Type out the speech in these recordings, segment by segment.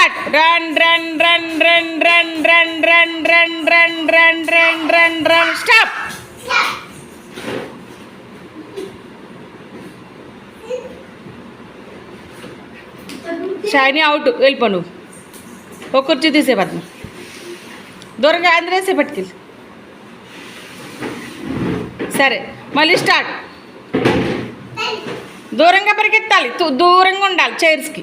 Start run run run run run run run run run run run run run stop Shiny out వెళ్ళిపో నువ్వు ఒక కుర్చీ తీసే దూరంగా అందరేసే పట్టుకెళ్ళి సరే మళ్ళీ స్టార్ట్ దూరంగా పరిగెత్తాలి తూ- దూరంగా ఉండాలి చైర్స్కి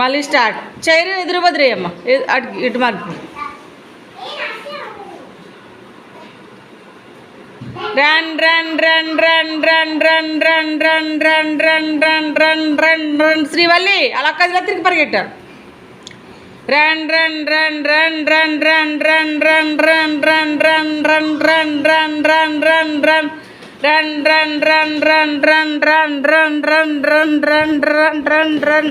మళ్ళీ స్టార్ట్ చైరు ఎదురు బదిరేయమ్మ ఎ- అటు ఇటు మార్పు run run run run run run run run run run run run run run Srivalli అలా కదిలా తిరిగి పరిగెట్టారు run run run run run run run run run run run run run run run run run run run run run run run run run run run run run run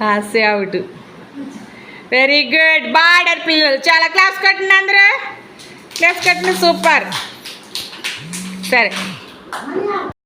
హాస్య out. Very good border పిల్లలు. చాలా class కట్టిన అందరూ? Class కట్టిన super. సరే.